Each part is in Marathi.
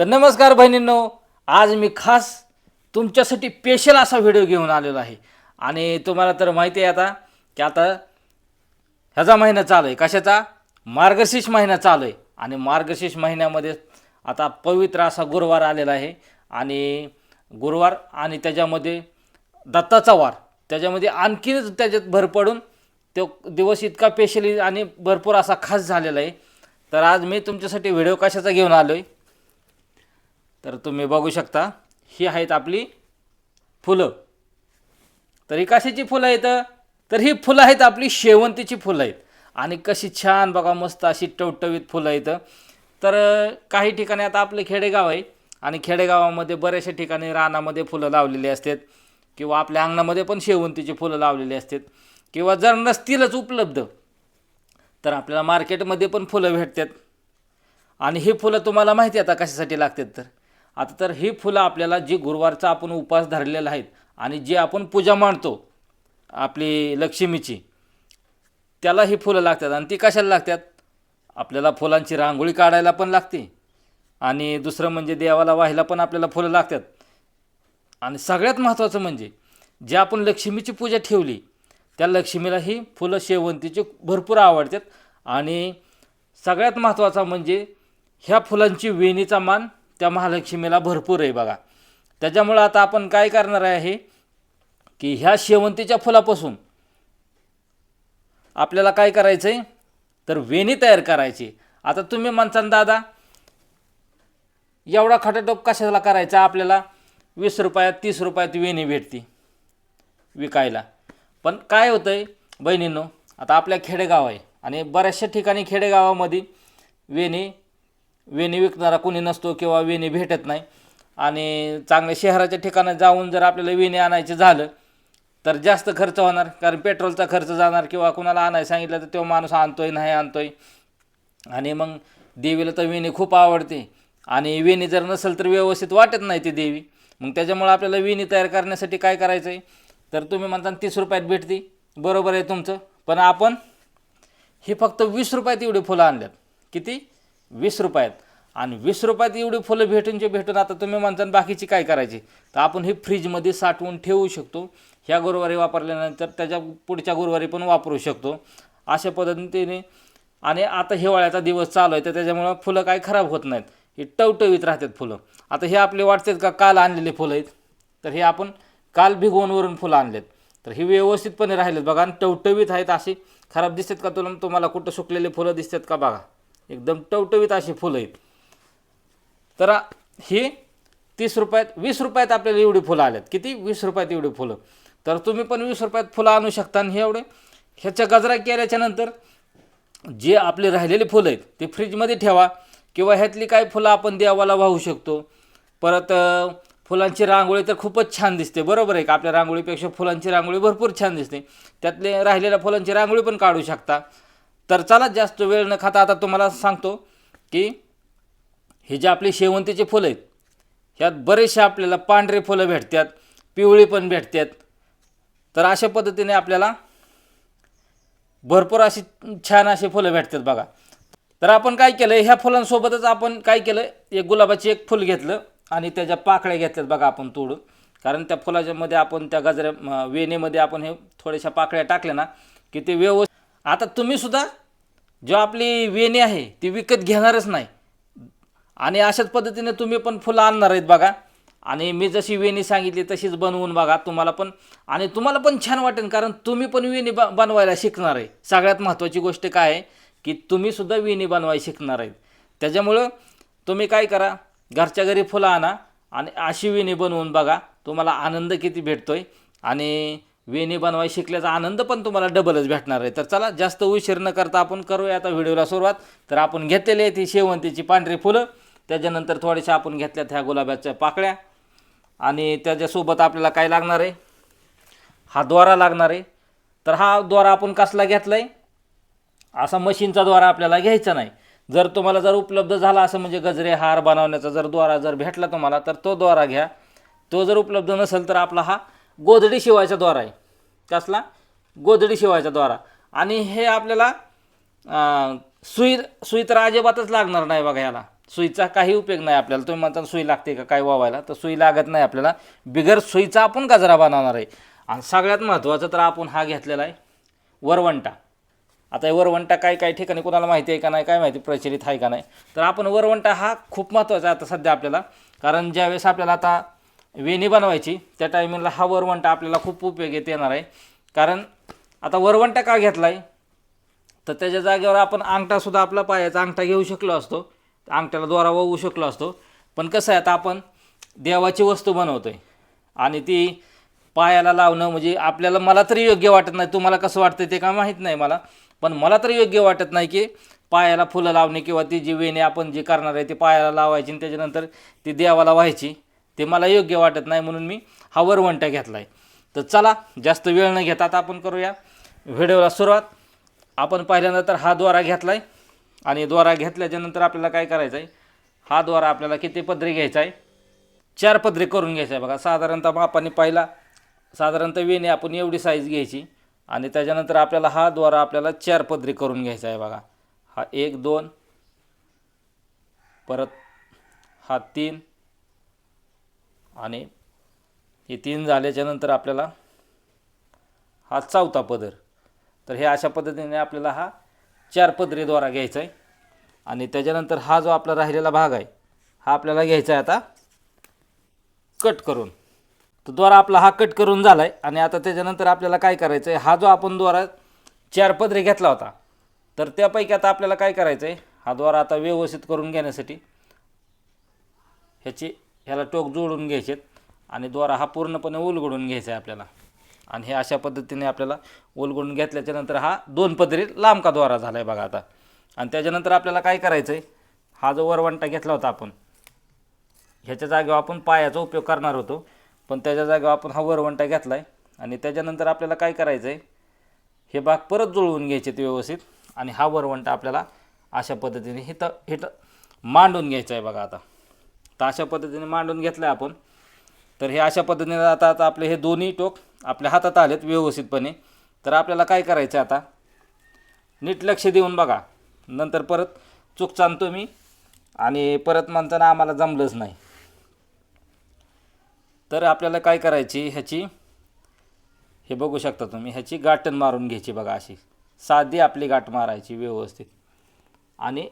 तर नमस्कार बहिणींनो आज मी खास तुमच्यासाठी स्पेशल असा व्हिडिओ घेऊन आलेलो आहे. आणि तुम्हाला तर माहिती आहे आता की आता ह्याचा महिना चालू आहे. कशाचा? मार्गशीर्ष महिना चालू आहे. आणि मार्गशीर्ष महिन्यामध्ये आता पवित्र असा गुरुवार आलेला आहे. आणि गुरुवार आणि त्याच्यामध्ये दत्ताचा वार. त्याच्यामध्ये आणखीनच त्याच्यात भर पडून तो दिवस इतका स्पेशली आणि भरपूर असा खास झालेला आहे. तर आज मी तुमच्यासाठी व्हिडिओ कशाचा घेऊन आलो आहे तर तुम्ही बघू शकता ही आहेत आपली फुलं. तर ही कशाची फुलं आहेत? तर ही फुलं आहेत आपली शेवंतीची फुलं आहेत. आणि कशी छान बघा मस्त अशी टवटवीत फुलं आहेत. तर काही ठिकाणी आता आपले खेडेगाव आहे. आणि खेडेगावामध्ये बऱ्याचशा ठिकाणी रानामध्ये फुलं लावलेली असतात. किंवा आपल्या अंगणामध्ये पण शेवंतीची फुलं लावलेली असतात. किंवा जर नसतीलच उपलब्ध तर आपल्याला मार्केटमध्ये पण फुलं भेटतात. आणि ही फुलं तुम्हाला माहिती आता कशासाठी लागतात तर? आता तर ही फुलं आपल्याला जी गुरुवारचा आपण उपास धरलेला आहेत आणि जी आपण पूजा मांडतो आपली लक्ष्मीची त्याला ही फुलं लागतात. आणि ती कशाला लागतात? आपल्याला फुलांची रांगोळी काढायला पण लागते. आणि दुसरं म्हणजे देवाला व्हायला पण आपल्याला फुलं लागतात. आणि सगळ्यात महत्त्वाचं म्हणजे जे आपण लक्ष्मीची पूजा ठेवली त्या लक्ष्मीला ही फुलं शेवंतीची भरपूर आवडतात. आणि सगळ्यात महत्त्वाचा म्हणजे ह्या फुलांची वेणीचा मान त्या महालक्ष्मीला भरपूर आहे बघा. त्याच्यामुळं आता आपण काय करणार आहे की ह्या शेवंतीच्या फुलापासून आपल्याला काय करायचं आहे तर वेणी तयार करायची. आता तुम्ही म्हणसान दादा एवढा खटाटोप कशाला करायचा आपल्याला? वीस रुपयात तीस रुपयात वेणी भेटते विकायला. पण काय होतं आहे बहिणींनो आता आपल्या खेडेगाव आहे आणि बऱ्याचशा ठिकाणी खेडेगावामध्ये वेणी वेणी विकणारा कोणी नसतो किंवा वेणी भेटत नाही. आणि चांगल्या शहराच्या ठिकाणी जाऊन जर आपल्याला वेणी आणायचं झालं तर जास्त खर्च होणार. कारण पेट्रोलचा खर्च जाणार किंवा कुणाला आणायला सांगितलं तर तो माणूस आणतोय नाही आणतोय. आणि मग देवीला तर वेणी खूप आवडते. आणि वेणी जर नसेल तर व्यवस्थित वाटत नाही ती देवी. मग त्याच्यामुळं आपल्याला वेणी तयार करण्यासाठी काय करायचं आहे तर तुम्ही म्हणता तीस रुपयात भेटते. बरोबर आहे तुमचं. पण आपण हे फक्त वीस रुपयात एवढी फुलं आणल्यात. किती? वीस रुपयात आणि वीस रुपयात एवढी फुलं भेटून जे भेटून आता तुम्ही म्हणता बाकीची काय करायची? तर आपण हे फ्रीजमध्ये साठवून ठेवू शकतो. ह्या गुरुवारी वापरल्यानंतर त्याच्या पुढच्या गुरुवारी पण वापरू शकतो. अशा पद्धतीने. आणि आता हिवाळ्याचा दिवस चालू आहे तर त्याच्यामुळं फुलं काही खराब होत नाहीत. हे टवटवीत राहतात फुलं. आता हे आपले वाटतात का काल आणलेले फुलं आहेत? तर हे आपण काल भिगवूनवरून फुलं आणलेत. तर हे व्यवस्थितपणे राहिलेत बघा आणि टवटवीत आहेत अशी. खराब दिसतात का तुला तुम्हाला कुठं सुकलेले फुलं दिसतात का बघा. एकदम टवटवीत अशी फुलं आहेत. तर ही तीस रुपयात वीस रुपयात आपल्याला एवढी फुलं आल्यात. किती? वीस रुपयात एवढी फुलं. तर तुम्ही पण वीस रुपयात फुलं आणू शकता आणि हे एवढे. ह्याच्या गजरा केल्याच्यानंतर जे आपले राहिलेले फुलं आहेत ते फ्रीजमध्ये ठेवा किंवा ह्यातली काय फुलं आपण देवाला वाहू शकतो. परत फुलांची रांगोळी तर खूपच छान दिसते. बरोबर आहे का? आपल्या रांगोळीपेक्षा फुलांची रांगोळी भरपूर छान दिसते. त्यातले राहिलेल्या फुलांची रांगोळी पण काढू शकता. तर चला जास्त वेळ न खाता आता तुम्हाला सांगतो की हे जे आपली शेवंतीचे फुलं आहेत ह्यात बरेचसे आपल्याला पांढरे फुलं भेटतात पिवळी पण भेटतात. तर अशा पद्धतीने आपल्याला भरपूर अशी छान अशी फुलं भेटतात बघा. तर आपण काय केलं ह्या फुलांसोबतच आपण काय केलं एक गुलाबाची एक फुल घेतलं आणि त्याच्या पाकळ्या घेतल्यात बघा आपण तोडून. कारण त्या फुलाच्यामध्ये आपण त्या गजऱ्या वेणीमध्ये आपण हे थोड्याशा पाकळ्या टाकल्या ना की ते व्यवस्थित आता तुम्हीसुद्धा जो आपली वेणी आहे ती विकत घेणारच नाही. आणि अशाच पद्धतीने तुम्ही पण फुलं आणणार आहेत बघा. आणि मी जशी वेणी सांगितली तशीच बनवून बघा तुम्हाला पण. आणि तुम्हाला पण छान वाटेल कारण तुम्ही पण वेणी ब बनवायला शिकणार आहे. सगळ्यात महत्त्वाची गोष्ट काय आहे की तुम्हीसुद्धा वेणी बनवायला शिकणार आहेत. त्याच्यामुळं तुम्ही काय करा घरच्या घरी फुलं आणा आणि अशी वेणी बनवून बघा. तुम्हाला आनंद किती भेटतो आहे आणि वेणी बनवायला शिकल्याचा आनंद पण तुम्हाला डबलच भेटणार आहे. तर चला जास्त उशीर न करता आपण करूया आता व्हिडिओला सुरुवात. तर आपण घेतलेली आहे ती शेवंतीची पांढरी फुलं. त्याच्यानंतर थोड्याशा आपण घेतल्यात ह्या गुलाबाच्या पाकळ्या. आणि त्याच्यासोबत आपल्याला काय लागणार आहे? हा द्वारा लागणार आहे. तर हा द्वारा आपण कसला घेतला आहे असा मशीनचा द्वारा आपल्याला घ्यायचा नाही. जर तुम्हाला जर उपलब्ध झाला असं म्हणजे गजरे हार बनवण्याचा जर द्वारा जर भेटला तुम्हाला तर तो द्वारा घ्या. तो जर उपलब्ध नसेल तर आपला हा गोधडी शिवायचा द्वारा आहे. कसला? गोधडी शिवायचा द्वारा आणि हे आपल्याला सुई सुई तर अजिबातच लागणार नाही बघा ह्याला सुईचा काही उपयोग नाही आपल्याला. तुम्ही म्हणता सुई लागते का काय वावायला? तर सुई लागत नाही आपल्याला. बिगर सुईचा आपण गजरा बनवणार आहे. आणि सगळ्यात महत्त्वाचं तर आपण हा घेतलेला आहे वरवंटा. आता हे वरवंटा काय काय ठिकाणी कोणाला माहिती आहे का नाही काय माहिती प्रचलित आहे का नाही? तर आपण वरवंटा हा खूप महत्त्वाचा आहे आता सध्या आपल्याला. कारण ज्यावेळेस आपल्याला आता वेणी बनवायची. त्या टायमिंगला हा वरवंटा आपल्याला खूप उपयोगीत येणार आहे. कारण आता वरवंटा का घेतला आहे तर त्याच्या जागेवर आपण अंगठासुद्धा आपला पायाचा अंगठा घेऊ शकलो असतो. अंगठ्याला द्वारा वाहू शकलो असतो. पण कसं आहे आता आपण देवाची वस्तू बनवतो आहे आणि ती पायाला लावणं म्हणजे आपल्याला मला तरी योग्य वाटत नाही. तुम्हाला कसं वाटतं ते काय माहीत नाही मला. पण मला तरी योग्य वाटत नाही की पायाला फुलं लावणे किंवा ती जी वेणी आपण जी करणार आहे ती पायाला लावायची आणि त्याच्यानंतर ती देवाला व्हायची. ते मला योग्य वाटत नाही म्हणून मी हा वरवंटा घेतला आहे तर चला जास्त वेळ न घेता आता आपण करूया व्हिडिओला सुरुवात. आपण पाहिल्यानंतर हा द्वारा घेतला आहे आणि द्वारा घेतल्याच्यानंतर आपल्याला काय करायचं आहे हा द्वारा आपल्याला किती पदरी घ्यायचा आहे चार पदरी करून घ्यायचं आहे बघा. साधारणतः मापाने पाहिला साधारणतः वेणी आपण एवढी साईज घ्यायची आणि त्याच्यानंतर आपल्याला हा द्वारा आपल्याला चार पदरी करून घ्यायचा आहे बघा. हा एक दोन परत हा तीन आणि हे तीन झाल्याच्यानंतर आपल्याला हा चौथा पदर. तर हे अशा पद्धतीने आपल्याला हा चार पदरेद्वारा घ्यायचा आहे आणि त्याच्यानंतर हा जो आपला राहिलेला भाग आहे हा आपल्याला घ्यायचा आहे आता कट करून. तर द्वारा आपला हा कट करून झाला आहे आणि आता त्याच्यानंतर आपल्याला काय करायचं आहे हा जो आपण द्वारा चार पदरी घेतला होता तर त्यापैकी आता आपल्याला काय करायचं आहे हा द्वारा आता व्यवस्थित करून घेण्यासाठी ह्याची ह्याला टोक जोडून घ्यायचेत आणि द्वारा हा पूर्णपणे उलगडून घ्यायचा आहे आपल्याला. आणि हे अशा पद्धतीने आपल्याला उलगडून घेतल्याच्या नंतर हा दोन पदरी लांब का द्वारा झाला आहे बघा आता. आणि त्याच्यानंतर आपल्याला काय करायचं आहे हा जो वरवंटा घेतला होता आपण ह्याच्या जागेवर आपण पायाचा उपयोग करणार होतो. पण त्याच्या जागेवर आपण हा वरवंटा घेतला आहे आणि त्याच्यानंतर आपल्याला काय करायचं आहे हे भाग परत जुळवून घ्यायचे ते व्यवस्थित आणि हा वरवंटा आपल्याला अशा पद्धतीने हिथं हिथं मांडून घ्यायचं आहे बघा आता. तर अशा पद्धतीने मांडून घेतलं आहे आपण. तर हे अशा पद्धतीने आता आता आपले हे दोन्ही टोक आपल्या हातात आलेत व्यवस्थितपणे. तर आपल्याला काय करायचं आता? नीट लक्ष देऊन बघा. नंतर परत चूक चालतो मी आणि परत म्हणताना आम्हाला जमलंच नाही. तर आपल्याला काय करायची ह्याची? हे बघू शकता तुम्ही. ह्याची गाठण मारून घ्यायची बघा अशी. साधी आपली गाठ मारायची व्यवस्थित. आणि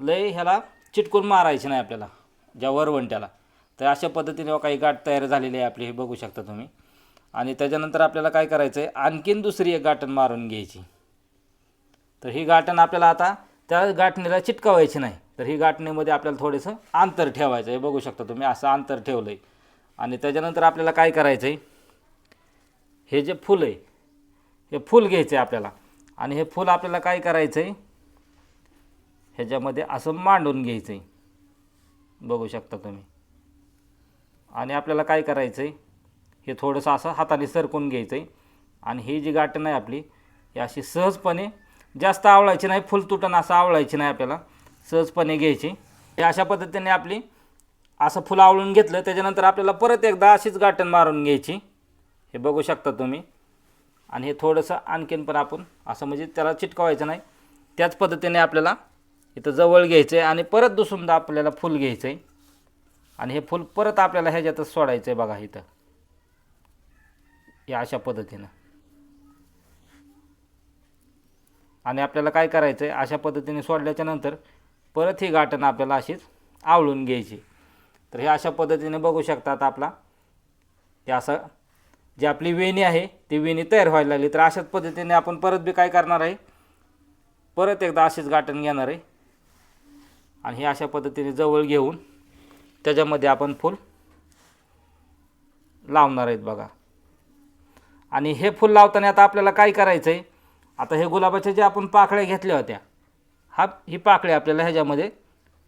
लय ह्याला चिटकून मारायचे नाही आपल्याला ज्या वरवंट्याला. तर अशा पद्धतीने काही गाठ तयार झालेली आहे आपली हे बघू शकता तुम्ही. आणि त्याच्यानंतर आपल्याला काय करायचं आहे आणखीन दुसरी एक गाठण मारून घ्यायची. तर ही गाठण आपल्याला आता त्या गाठणीला चिटकावायची नाही. तर ही गाठणीमध्ये आपल्याला थोडंसं अंतर ठेवायचं आहे. बघू शकता तुम्ही असं अंतर ठेवलं आहे आणि त्याच्यानंतर आपल्याला काय करायचं आहे हे जे फूल आहे हे फूल घ्यायचं आहे आपल्याला. आणि हे फूल आपल्याला काय करायचं आहे ह्याच्यामध्ये असं मांडून घ्यायचं आहे बघू शकता तुम्ही. आणि आपल्याला काय करायचं आहे हे थोडंसं असं हाताने सरकून घ्यायचं आहे आणि ही जी गाठण आहे आपली ही अशी सहजपणे जास्त आवळायची नाही फुल तुटणं असं आवळायची नाही आपल्याला. सहजपणे घ्यायची. हे अशा पद्धतीने आपली असं फुलं आवळून घेतलं त्याच्यानंतर आपल्याला परत एकदा अशीच गाठण मारून घ्यायची. हे बघू शकता तुम्ही. आणि हे थोडंसं आणखीन पण आपण असं म्हणजे त्याला चिटकवायचं नाही. त्याच पद्धतीने आपल्याला इथं जवळ घ्यायचं आहे आणि परत दुसुंदा आपल्याला फुल घ्यायचं आहे आणि हे फुल परत आपल्याला ह्याच्यातच सोडायचं आहे बघा इथं. या अशा पद्धतीनं. आणि आपल्याला काय करायचं आहे अशा पद्धतीने सोडल्याच्या नंतर परत ही गाठण आपल्याला अशीच आवळून घ्यायची. तर हे अशा पद्धतीने बघू शकतात आपला. हे असं जी आपली वेणी आहे ती वेणी तयार व्हायला लागली. तर अशाच पद्धतीने आपण परत बी काय करणार आहे? परत एकदा अशीच गाठण घेणार आहे. आणि हे अशा पद्धतीने जवळ घेऊन त्याच्यामध्ये आपण फूल लावणार आहेत बघा. आणि हे फूल लावताना आता आपल्याला काय करायचं आहे आता हे गुलाबाच्या ज्या आपण पाकळ्या घेतल्या होत्या हा ही पाकळी आपल्याला ह्याच्यामध्ये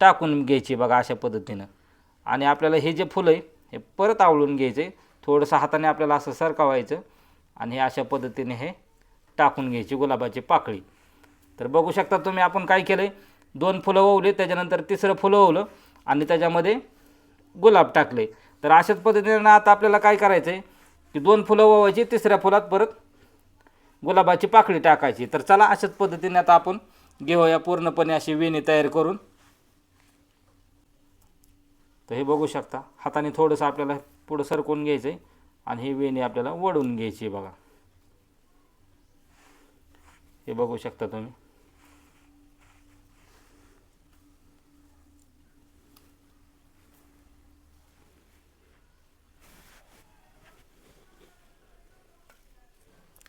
टाकून घ्यायची बघा अशा पद्धतीनं. आणि आपल्याला हे जे फुलं आहे हे परत आवळून घ्यायचे थोडंसं हाताने आपल्याला असं सरकावायचं आणि हे अशा पद्धतीने हे टाकून घ्यायची गुलाबाची पाकळी. तर बघू शकता तुम्ही आपण काय केलं आहे दोन फुलं ओवली त्याच्यानंतर तिसरं फुलं ओवलं आणि त्याच्यामध्ये गुलाब टाकले. तर अशाच पद्धतीनं आता आपल्याला काय करायचं आहे की दोन फुलं ओवायची तिसऱ्या फुलात परत गुलाबाची पाकळी टाकायची. तर चला अशाच पद्धतीने आता आपण घेऊया पूर्णपणे अशी वेणी तयार करून. तर हे बघू शकता हाताने थोडंसं आपल्याला पुढं सरकवून घ्यायचं आहे आणि ही वेणी आपल्याला वडून घ्यायची बघा. हे बघू शकता तुम्ही.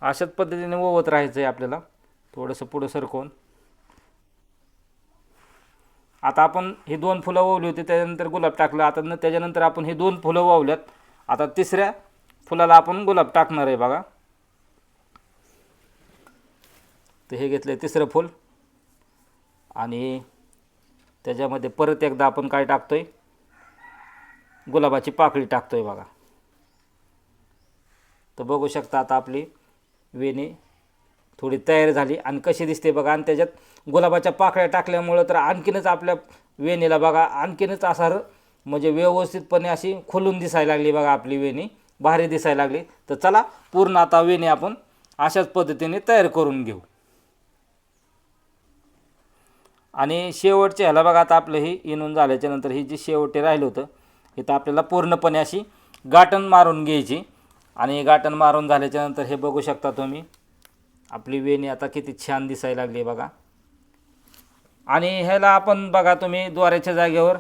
अशाच पद्धतीने ओवत राहायचं आहे आपल्याला. थोडंसं पुढं सरकवून. आता आपण ही दोन फुलं वावली होती त्याच्यानंतर गुलाब टाकलं. आता न त्याच्यानंतर आपण ही दोन फुलं वावल्यात आता तिसऱ्या फुलाला आपण गुलाब टाकणार आहे बघा. तर हे घेतलं तिसरं फूल. आणि त्याच्यामध्ये परत एकदा आपण काय टाकतो आहे गुलाबाची पाकळी आहे बघा. तर बघू शकता आता आपली वेणी थोडी तयार झाली. आणि कशी दिसते बघा आणि त्याच्यात गुलाबाच्या पाकळ्या टाकल्यामुळं तर आणखीनच आपल्या वेणीला बघा आणखीनच असा म्हणजे व्यवस्थितपणे अशी खोलून दिसायला लागली बघा आपली वेणी भारी दिसायला लागली. तर चला पूर्ण आता वेणी आपण अशाच पद्धतीने तयार करून घेऊ. आणि शेवटच्या ह्याला बघा आता आपलं हे इनून झाल्याच्यानंतर ही जी शेवटी राहिलं होतं इथं आपल्याला पूर्णपणे अशी गाठण मारून घ्यायची. आणि गाठण मारून झाल्याच्यानंतर हे बघू शकता तुम्ही. आपली वेणी आता किती छान दिसायला लागली बघा. आणि ह्याला आपण बघा तुम्ही द्वाराच्या जागेवर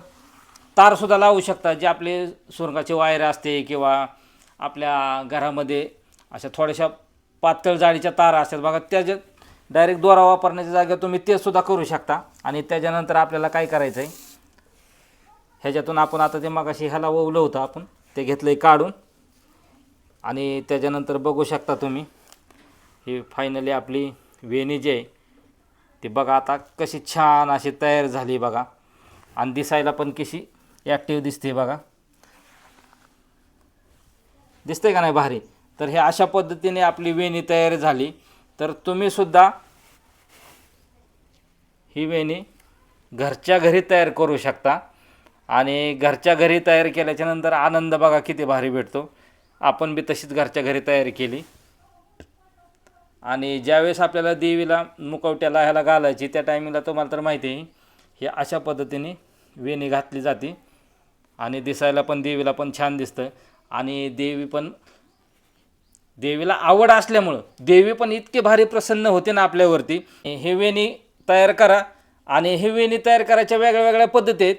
तारसुद्धा लावू शकता जे आपले सुरंगाचे वायर असते किंवा आपल्या घरामध्ये अशा थोड्याशा पातळ जाळीच्या तारा असतात बघा त्याच्या डायरेक्ट दोरा वापरण्याच्या जागेवर तुम्ही ते सुद्धा करू शकता. आणि त्याच्यानंतर आपल्याला काय करायचं आहे ह्याच्यातून आपण आता ते मगाशी ह्याला ओवलं होतं आपण ते घेतलं आहे काढून. आणि त्याच्यानंतर बघू शकता तुम्ही ही फायनली आपली वेणी जी आहे ती बघा आता कशी छान अशी तयार झाली बघा. आणि दिसायला पण कशी ॲक्टिव्ह दिसते बघा. दिसते का नाही भारी? तर हे अशा पद्धतीने आपली वेणी तयार झाली. तर तुम्हीसुद्धा ही वेणी घरच्या घरी तयार करू शकता. आणि घरच्या घरी तयार केल्याच्यानंतर आनंद बघा किती भारी भेटतो. आपण बी तशीच घरच्या घरी तयारी केली. आणि ज्यावेळेस आपल्याला देवीला मुकवट्याला ह्याला घालायची त्या टायमिंगला तुम्हाला तर माहिती आहे हे अशा पद्धतीने वेणी घातली जाते. आणि दिसायला पण देवीला पण छान दिसतं. आणि देवी पण देवीला आवड असल्यामुळं देवी पण इतके भारी प्रसन्न होते ना आपल्यावरती. हे वेणी तयार करा. आणि हे वेणी तयार करायच्या वेगळ्या वेगळ्या पद्धती आहेत.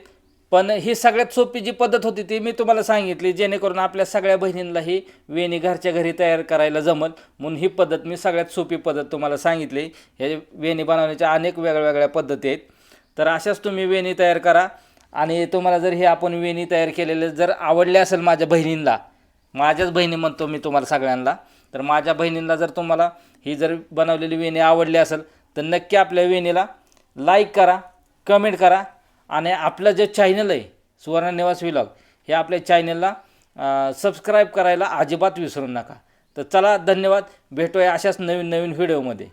पण ही सगळ्यात सोपी जी पद्धत होती ती मी तुम्हाला सांगितली जेणेकरून आपल्या सगळ्या बहिणींना ही वेणी घरच्या घरी तयार करायला जमल म्हणून ही पद्धत मी सगळ्यात सोपी पद्धत तुम्हाला सांगितली. हे वेणी बनवण्याच्या अनेक वेगळ्या वेगळ्या पद्धती आहेत. तर अशाच तुम्ही वेणी तयार करा आणि तुम्हाला जर हे आपण वेणी तयार केलेले जर आवडले असेल माझ्या बहिणींना माझ्याच बहिणी म्हणतो मी तुम्हाला सगळ्यांना तर माझ्या बहिणींना जर तुम्हाला ही जर बनवलेली वेणी आवडली असेल तर नक्की आपल्या वेणीला लाईक करा कमेंट करा आणि आपलं जे चॅनल आहे सुवर्ण निवास विलॉग हे आपल्या चॅनलला सबस्क्राईब करायला अजिबात विसरू नका. तर चला धन्यवाद. भेटूया अशाच नवीन नवीन व्हिडिओमध्ये